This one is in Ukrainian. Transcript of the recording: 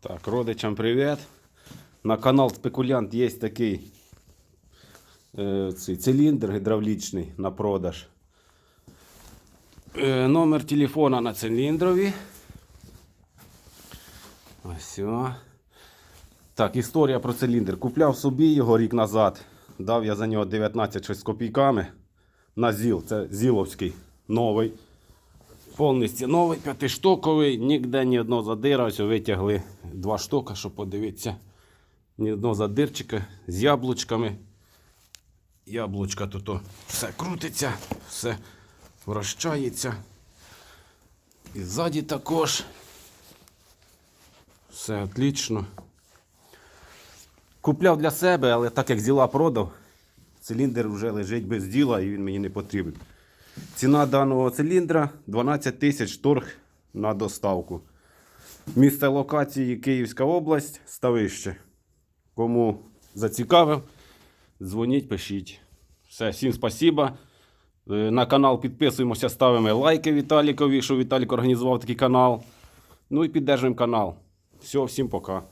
Так, родичам привіт. На канал Спекулянт є такий е, цей циліндр гідравлічний на продаж. Е, номер телефона на циліндрові. Ось. Так, історія про циліндр. Купляв собі його рік назад. Дав я за нього 19 щось з копійками. На ЗІЛ. Це ЗІЛовський новий. Повністю новий, п'ятиштоковий, ніде ні одного задира. Ось витягли два штука, щоб подивитися. Ні одного задирчика з яблучками. Яблучка тут все крутиться, все вращається. І ззаді також. Все отлично. Купляв для себе, але так як зіла продав, циліндр вже лежить без діла і він мені не потрібен. Ціна даного циліндра 12 тисяч торг на доставку. Місце локації Київська область, ставище. Кому зацікавив, дзвоніть, пишіть. Все, всім спасибо. Е, На канал підписуємося, ставимо лайки Віталікові, що Віталік організував такий канал. Ну і піддержуємо канал. Все, всім пока.